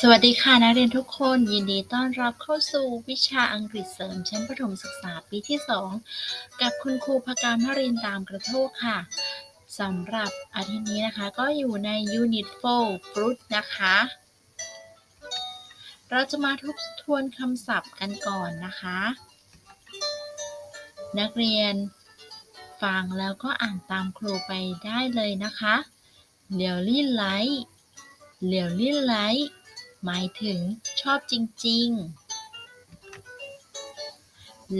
สวัสดีค่ะนักเรียนทุกคนยินดีต้อนรับเข้าสู่วิชาอังกฤษเสริมชั้นประถมศึกษาปีที่ 2 กับคุณครูพการมรินตามกระโทกค่ะสำหรับอาทิตย์นี้นะคะก็อยู่ใน Unit 4 Fruit นะคะ เราจะมาทบทวนคำศัพท์กันก่อนนะคะ นักเรียนฟังแล้วก็อ่านตามครูไปได้เลยนะคะเลียวลี่ไลท์เลียวลี่ไลท์ หมายถึงชอบจริง ๆ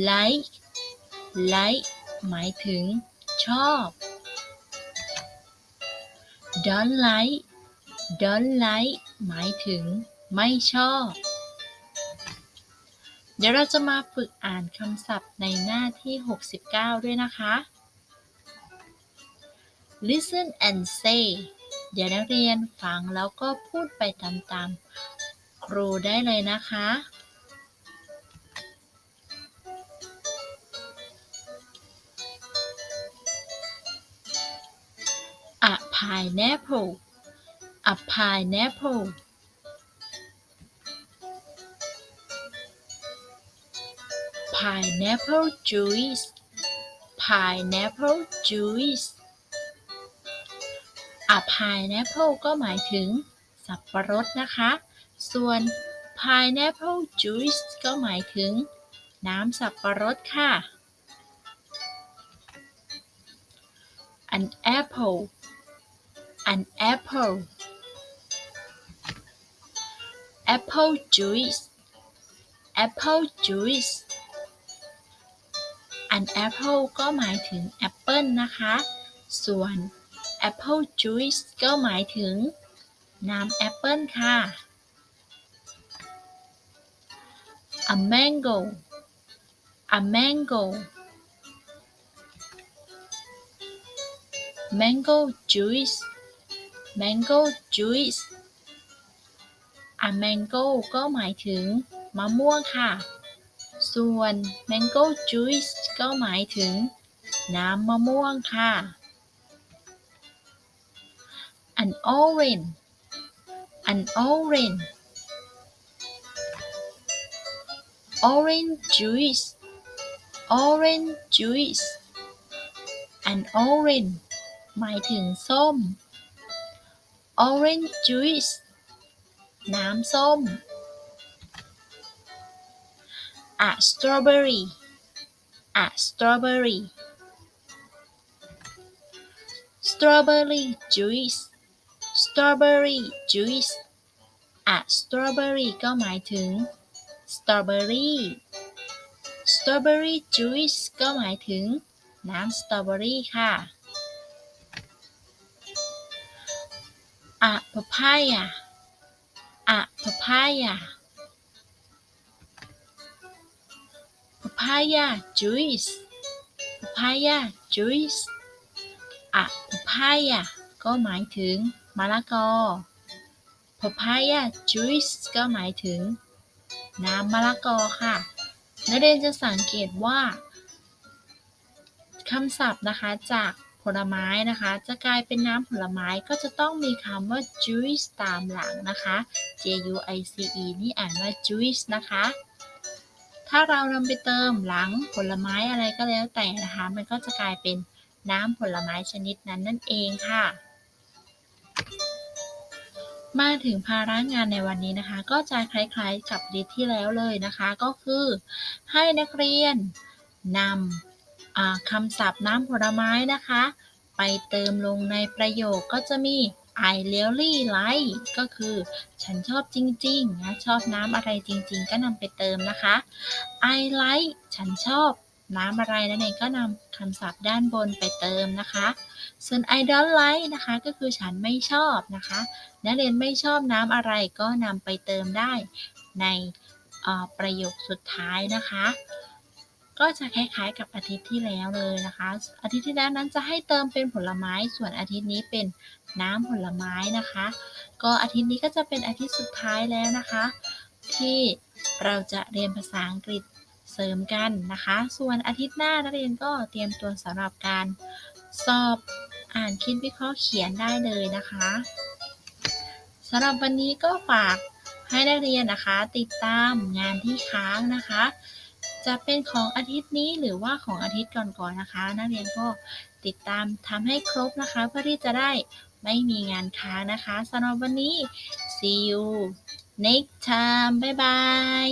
like like หมายถึง ชอบ don't like don't like หมายถึง ไม่ชอบ เดี๋ยวเราจะมาฝึกอ่านคำศัพท์ในหน้าที่ 69 ด้วยนะคะ listen and say เดี๋ยวนักเรียนฟังแล้วก็พูดไปตามๆ ครูได้เลยนะคะอะ pineapple อะ pineapple พายแนปเปิลจูสพายแนปเปิลจูสอะพายแนปเปลก็หมายถึงสับปะรดนะคะ ส่วน pineapple juice ก็หมายถึง น้ำสับปะรดค่ะ an apple an apple apple juice apple juice an apple ก็หมายถึงแอปเปิลนะคะ ส่วน apple juice ก็หมายถึง น้ำแอปเปิลค่ะ a mango a mango mango juice mango juice a mango ก็หมายถึงมะม่วงค่ะ ส่วน mango juice ก็หมายถึงน้ำมะม่วงค่ะ an orange an orange orange juice orange juice an orange หมายถึงส้ม orange juice น้ำส้ม a strawberry a strawberry strawberry juice strawberry juice a strawberry ก็หมายถึง สตรอเบอรี่สตรอเบอรี่จูสก็หมายถึง น้ำสตรอเบอรี่ค่ะ อะพะพายาอะพะพายาพะพายาจูสพะพายาจูสอะพะพายาก็หมายถึงมะละกอพะพายาจูสก็หมายถึง น้ำมะละกอค่ะนักเรียนจะสังเกตว่าคำศัพท์นะคะจากผลไม้นะคะ จะกลายเป็นน้ำผลไม้ก็จะต้องมีคำว่า juice ตามหลังนะคะ j u i c e นี่อ่านว่า juice นะคะ ถ้าเรานำไปเติมหลังผลไม้อะไรก็แล้วแต่นะคะ มันก็จะกลายเป็นน้ำผลไม้ชนิดนั้นนั่นเองค่ะ มาถึงภาระงานในวันนี้นะคะ ก็จะคล้ายๆกับดีที่แล้วเลยนะคะ ก็คือให้นักเรียนนำคำศัพท์น้ำผลไม้นะคะ ไปเติมลงในประโยคก็จะมี I really like ก็คือฉันชอบจริงๆนะชอบน้ำอะไรจริงๆ ก็นำไปเติมนะคะ I like ฉันชอบน้ำอะไรนั่นเองก็นำคำศัพท์ด้านบนไปเติมนะคะ ส่วน I don't like นะคะก็คือฉันไม่ชอบนะคะนักเรียนไม่ชอบน้ำอะไรก็นำไปเติมได้ในประโยคสุดท้ายนะคะ ก็จะคล้ายๆกับอาทิตย์ที่แล้วเลยนะคะ อาทิตย์ที่แล้วนั้นจะให้เติมเป็นผลไม้ ส่วนอาทิตย์นี้เป็นน้ำผลไม้นะคะ ก็อาทิตย์นี้ก็จะเป็นอาทิตย์สุดท้ายแล้วนะคะ ที่เราจะเรียนภาษาอังกฤษเสริมกันนะคะ ส่วนอาทิตย์หน้านักเรียนก็เตรียมตัวสำหรับการ สอบอ่านคิดวิเคราะห์เขียนได้เลยนะคะสำหรับวันนี้ก็ฝากให้นักเรียนนะคะ ติดตามงานที่ค้างนะคะ จะเป็นของอาทิตย์นี้หรือว่าของอาทิตย์ก่อนๆนะคะ นักเรียนก็ติดตามทำให้ครบนะคะ เพื่อที่จะได้ไม่มีงานค้างนะคะสำหรับวันนี้ see you next time บ๊ายบาย